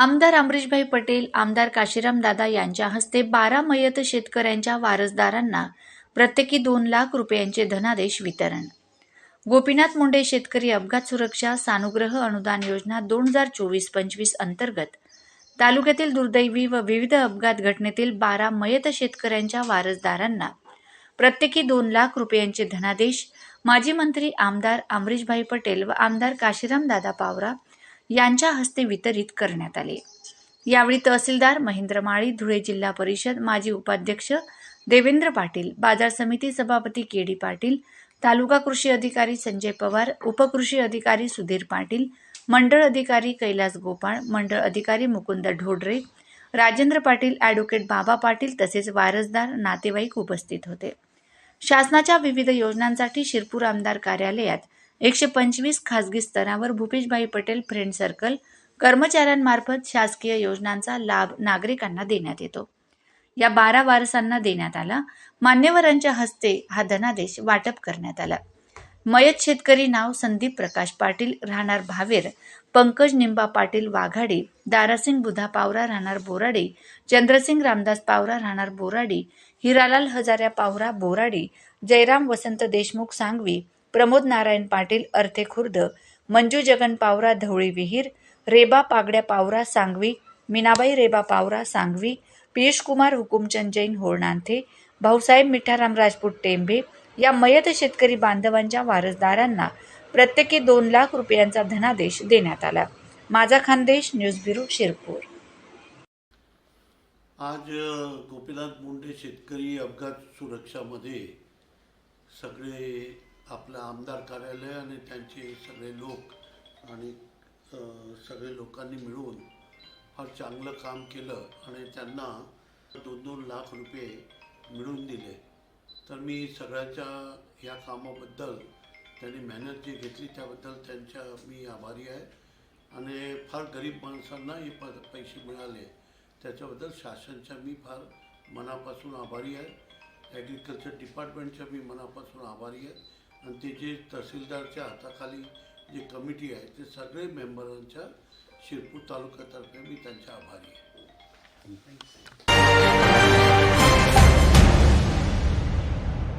आमदार अमरीशभाई पटेल आमदार काशीराम दादा यांच्या हस्ते बारा मयत शेतकऱ्यांच्या वारसदारांना प्रत्येकी दोन लाख रुपयांचे धनादेश वितरण. गोपीनाथ मुंडे शेतकरी अपघात सुरक्षा सानुग्रह अनुदान योजना दोन हजार चोवीस पंचवीस अंतर्गत तालुक्यातील दुर्दैवी व विविध अपघात घटनेतील बारा मयत शेतकऱ्यांच्या वारसदारांना प्रत्येकी दोन लाख रुपयांचे धनादेश माजी मंत्री आमदार अमरीशभाई पटेल व आमदार काशीराम दादा पावरा यांच्या हस्ते वितरित करण्यात आले. यावेळी तहसीलदार महेंद्र माळी धुळे जिल्हा परिषद माजी उपाध्यक्ष देवेंद्र पाटील बाजार समिती सभापती के डी पाटील तालुका कृषी अधिकारी संजय पवार उपकृषी अधिकारी सुधीर पाटील मंडळ अधिकारी कैलास गोपाळ मंडळ अधिकारी मुकुंद ढोडरे राजेंद्र पाटील ॲडव्होकेट बाबा पाटील तसेच वारसदार नातेवाईक उपस्थित होते. शासनाच्या विविध योजनांसाठी शिरपूर आमदार कार्यालयात एकशे पंचवीस खासगी स्तरावर भूपेशभाई पटेल फ्रेंड सर्कल कर्मचाऱ्यांमार्फत शासकीय योजनांचा लाभ नागरिकांना देण्यात येतो. या बारा वारसांना देण्यात आला. मान्यवरांच्या हस्ते हा धनादेश वाटप करण्यात आला. मयत शेतकरी नाव संदीप प्रकाश पाटील राहणार भावेर पंकज निंबा पाटील वाघाडी दारासिंग बुधा पावरा राहणार बोराडी चंद्रसिंग रामदास पावरा राहणार बोराडी हिरालाल हजाऱ्या पावरा बोराडी जयराम वसंत देशमुख सांगवी प्रमोद नारायण पाटील अर्थे खुर्द मंजू जगन पावरा धवळी विहीर रेबा पागड्या पावरा सांगवी मीनाबाई रेबा पावरा सांगवी पियुष कुमार हुकुमचंद जैन होळनांथे भाऊसाहेब मिठाराम राजपूत टेंभे या मयत शेतकरी बांधवांच्या वारसदारांना प्रत्येकी दोन लाख रुपयांचा धनादेश देण्यात आला. माझा खानदेश न्यूज ब्युरो शिरपूर. आज गोपीनाथ मुंडे शेतकरी अपघात सुरक्षामध्ये सगळे आपलं आमदार कार्यालय आणि त्यांचे सगळे लोक आणि सगळे लोकांनी मिळून फार चांगलं काम केलं आणि त्यांना दोन दोन लाख रुपये मिळवून दिले. तर मी सगळ्याच्या या कामाबद्दल त्यांनी मेहनत जी घेतली त्याबद्दल त्यांच्या मी आभारी आहे. आणि फार गरीब माणसांना हे प पैसे मिळाले. त्याच्याबद्दल शासनच्या मी फार मनापासून आभारी आहे. ॲग्रिकल्चर डिपार्टमेंटच्या मी मनापासून आभारी आहे. आणि ते जे तहसीलदारच्या हाताखाली जे कमिटी आहे ते सगळे मेंबरांच्या शिरपूर तालुक्यातर्फे मी त्यांच्या आभारी आहे.